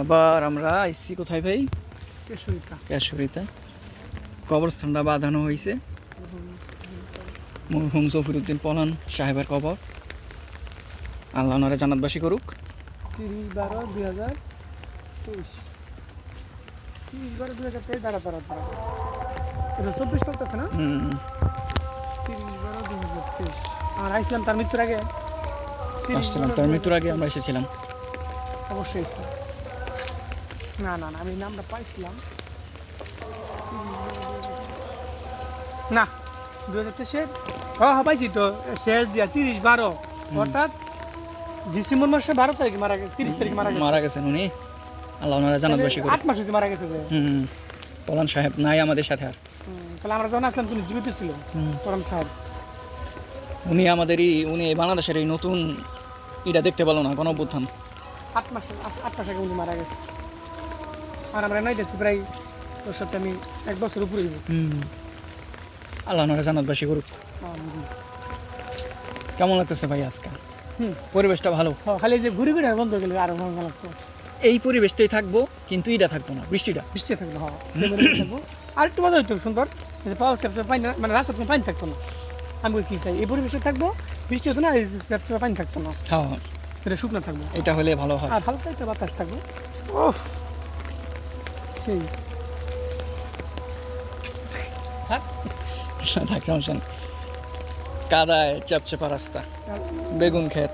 আবার আমরা আইসি কোথায় ভাই? ক্যাশরিতে কবরস্থানটা বাঁধানো হয়েছে মরহুম জফিরুদ্দিন পলান সাহেবের কবর। আল্লাহ ওনারা জানাতবাসী করুক। তিরিশ বারো দুই হাজার তেইশ। তিরিশ বারো দুই হাজার তেইশ দাঁড়া দাঁড়া দাঁড়া এটা চব্বিশ চলতেছে না? হুম, তিরিশ বারো দুই হাজার তেইশ। আর আইসলাম তার মৃত্যুর আগে। 30 আসছিলাম তার 2023 মৃত্যুর আগে আমরা এসেছিলাম। অবশ্যই এসেছিলাম। না না না আমি নামটা পাইছিলাম। না দু হাজার তেইশের হ হ পাইছি তো শেষ দিয়া তিরিশ বারো অর্থাৎ ডিসেম্বর মাসে বারো তারিখ মারা গেছে তিরিশ তারিখ মারা মারা গেছেন উনি? আল্লাহ ওনারা জানাতবাসী করুক আট মাস হয়েছে মারা গেছে যে। হুম পলান সাহেব নাই আমাদের সাথে আর। তাহলে আমরা যখন আসলাম তুমি জীবিত ছিল পরম সাহেব। উনি আমাদেরই উনি বাংলাদেশের এই নতুন এটা দেখতে পেল না গণ অভ্যুত্থান আট মাস আট মাস আগে উনি মারা গেছে। আর আমরা নাইতেছি প্রায় ওর সাথে আমি এক বছর উপরে দিব। হুম। আল্লাহ ওনারা জানাতবাসী করুক। কেমন লাগতেছে ভাই আজকে? পরিবেশটা ভালো? খালি যে ঘুরে ঘুরে বন্ধ হয়ে গেলে আরও ভালো লাগতো। এই পরিবেশটাই থাকব কিন্তু এটা থাকব না বৃষ্টিটা। বৃষ্টি থাকল হ্যাঁ থাকব। আর একটু মজা হইতো সুন্দর। যে পানি না- মানে রাস্তার কোনো পানি থাকতো না। আমি কি চাই এই পরিবেশে থাকব বৃষ্টি হতো না পানি থাকতো না। হ্যাঁ। এটা শুকনো থাকব। এটা হলে ভালো হয়। আর হালকা একটা বাতাস থাকবে। ওফ সেই থাক। থাক সমস্যা নেই। কাদায় রাস্তা বেগুন ক্ষেত।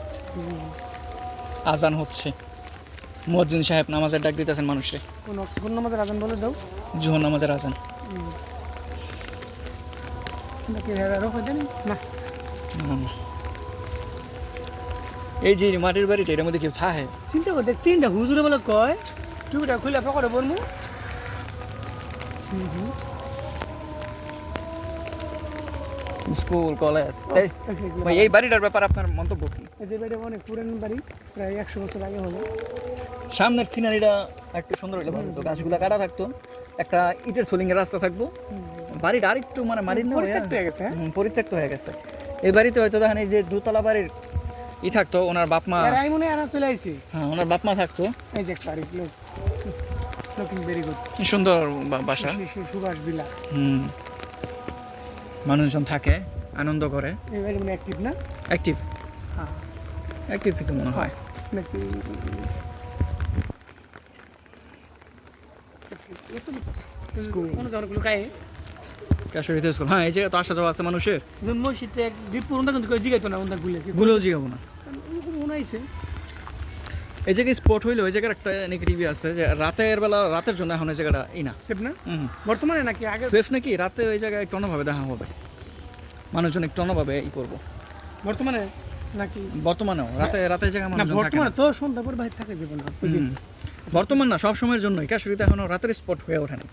আজান হচ্ছে। মজ্জিন সাহেব নামাজের ডাক দিতেছেন মানুষে কোন নামাজের আজান বলে দাও। জোহর নামাজের হয়। এই যে মাটির বাড়িটা এটার মধ্যে কেউ থাকে চিন্তা করতে তিনটা হুজুরে বলে কয় টুপিটা খুলে পকড়ে হুম স্কুল কলেজ এই ভাই এই বাড়িটার ব্যাপার আপনার মন্তব্য কি? এই যে বাড়ি অনেক পুরান বাড়ি প্রায় একশো বছর আগে হলো। সামনের সিনারিটা একটু সুন্দর হলে ভালো হতো। গাছগুলো কাটা থাকতো একটা ইটের সোলিং এর রাস্তা থাকব। বাড়িটা আরেকটু মানে মাটির না পরিত্যক্ত হয়ে গেছে, হ্যাঁ? পরিত্যক্ত হয়ে গেছে। এই বাড়িতে হয়তো দেখেন এই যে দুতলা বাড়ির ই থাকতো ওনার বাপ মা আর আমি মনে হয় আনা চলে আইছি। হ্যাঁ ওনার বাপ মা থাকতো। এই যে একটা বাড়ি লোক লুকিং ভেরি গুড সুন্দর বাসা। সুভাষ বিলা হুম। মানুষজন থাকে আনন্দ করে। মানে অ্যাক্টিভ না? অ্যাক্টিভ হ্যাঁ। অ্যাক্টিভ তো মনে হয়। স্কুল কাশরিতে স্কুল হ্যাঁ এই জায়গায় তো আসা যাওয়া আছে মানুষের। মসজিদে বিপুর কিন্তু জিগাইতো না ওটা গুলে ভুলেও জিগাবো না। এই জায়গায় স্পট হইল ওই জায়গার একটা নেগেটিভই আছে যে রাতের বেলা রাতের জন্য এখন এই জায়গাটা এই না। সেফ না? বর্তমানে নাকি আগে সেফ নাকি? রাতে ওই জায়গায় একটু অন্যভাবে দেখা হবে। মানুষজন একটু অন্যভাবে ই করব। বর্তমানে নাকি বর্তমানেও রাতে রাতে এই জায়গায় মানুষজন থাকে বর্তমানে তো সন্ধ্যা পর বাইরে থাকে জীবন। বর্তমান না সব সময়ের জন্যই। কাশুরিতে এখনও রাতের স্পট হয়ে ওঠে না?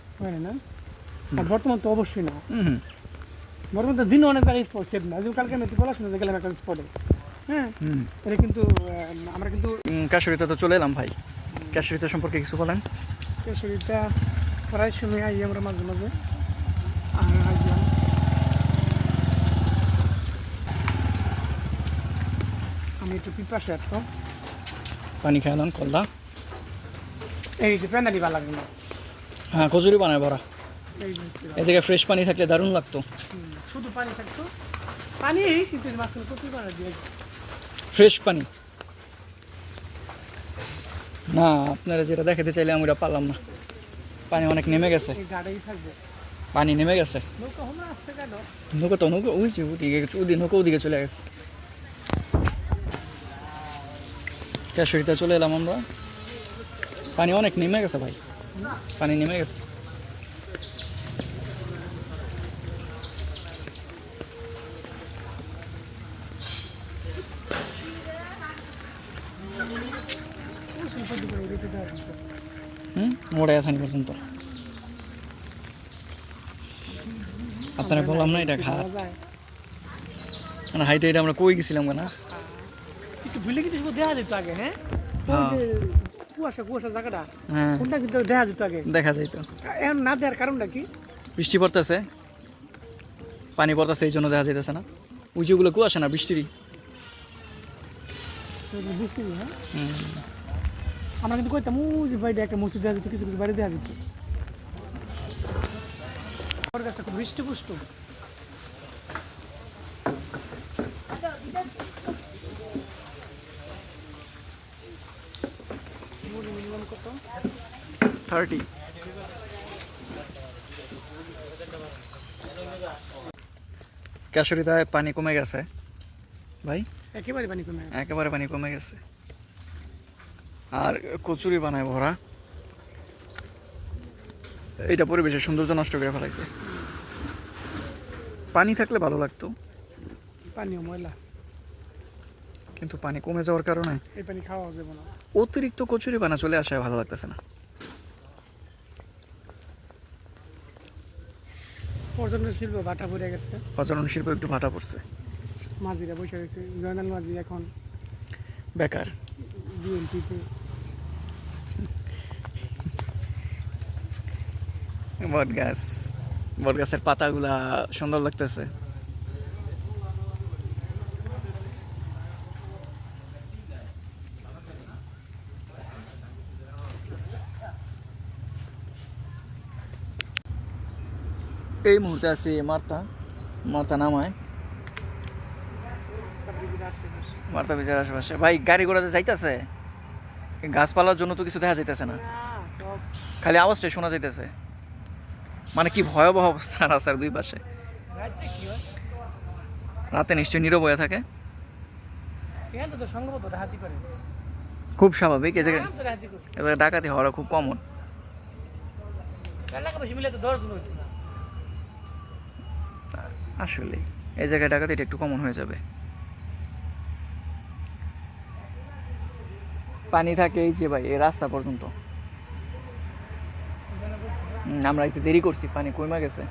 না বর্তমান তো অবশ্যই না। বর্তমান তো দিনও অনেক জায়গায় স্পট সেফ না। যেমন কালকে আমি পড়াশোনা গেলাম একটা স্পটে হ্যাঁ। এটা কিন্তু আমরা কিন্তু কাশুরিতে তো চলে এলাম ভাই। কাশুরিতে সম্পর্কে কিছু বলেন। শরীরটা প্রায় সময় আই আমরা মাঝে মাঝে। আর আসলাম আমি একটু পিপাসে আসতাম পানি খাইলাম কলদা। এই যে প্যানালি ভালো লাগবে হ্যাঁ কচুরি বানায় বড়া এই জায়গায় ফ্রেশ পানি থাকলে দারুণ লাগতো। শুধু পানি থাকতো। পানি কিন্তু মাঝখানে কচুরি বানা দিয়ে ফ্রেশ পানি। না আপনারা যেটা দেখাতে চাইলে আমি ওটা পারলাম না। পানি অনেক নেমে গেছে। পানি নেমে গেছে। আমরা নৌকা তো নৌকা ওই যে ওদিকে ওদিকে নৌকা ওদিকে চলে গেছে। ক্যাশরিতে চলে এলাম আমরা। পানি অনেক নেমে গেছে ভাই। পানি নেমে গেছে। পর্যন্ত। আপনারা বললাম না এটা ঘাট। মানে হাইটে এটা আমরা কই গেছিলাম না কিছু ভুলে দেখা যেত আগে হ্যাঁ? হ্যাঁ। কুয়াশা কুয়াশা জায়গাটা হ্যাঁ। কোনটা কিন্তু দেখা যেত আগে। দেখা যাইতো এখন না দেওয়ার কারণটা কি? বৃষ্টি পড়তেছে। পানি পড়তেছে এই জন্য দেখা যাইতেছে না। যেগুলো কুয়াশা না বৃষ্টিরই হ্যাঁ? হুম। আমরা কিন্তু কইতাম যে বাড়ি একটা মসজিদ দেওয়া যেত কিছু কিছু বাড়ি দেওয়া যেত কাছে খুব হৃষ্টপুষ্ট। কত থার্টি পানি কমে গেছে। ভাই? একেবারে পানি কমে গেছে। একেবারে পানি কমে গেছে। আর কচুরি বানায় ভরা। এটা পরিবেশের সৌন্দর্য নষ্ট করে ফেলাইছে। পানি থাকলে ভালো লাগতো। পানিও ময়লা। কিন্তু পানি কমে যাওয়ার কারণে এই পানি খাওয়া যাবে না। অতিরিক্ত কচুরি বানা চলে আসায় ভালো লাগতেছে না। পর্যটন শিল্প বাটা পড়ে গেছে। পর্যটন শিল্প একটু ভাটা পড়ছে। মাঝিরা বসে রয়েছে। জয়নাল মাঝি এখন বেকার। বিএনপিতে বট গাছ বট গাছের পাতাগুলা সুন্দর লাগতেছে। এই মুহূর্তে আছি মার্তা। মার্তা নামায়। মার্তা বিচার আশেপাশে। ভাই গাড়ি ঘোড়া যে যাইতেছে গাছপালার জন্য তো কিছু দেখা যাইতেছে না। খালি আওয়াজটাই শোনা যাইতেছে। মানে কি ভয়াবহ অবস্থা রাস্তার দুই পাশে? রাতে নিশ্চয়ই নীরব হয়ে থাকে। খুব স্বাভাবিক, এই জায়গায় ডাকাতি হওয়াটা খুব কমন আসলে এই জায়গায় ডাকাতি এটা একটু কমন হয়ে যাবে। পানি থাকে এই যে ভাই, এই রাস্তা পর্যন্ত। আমরা একটু দেরি করছি পানি কমে গেছে।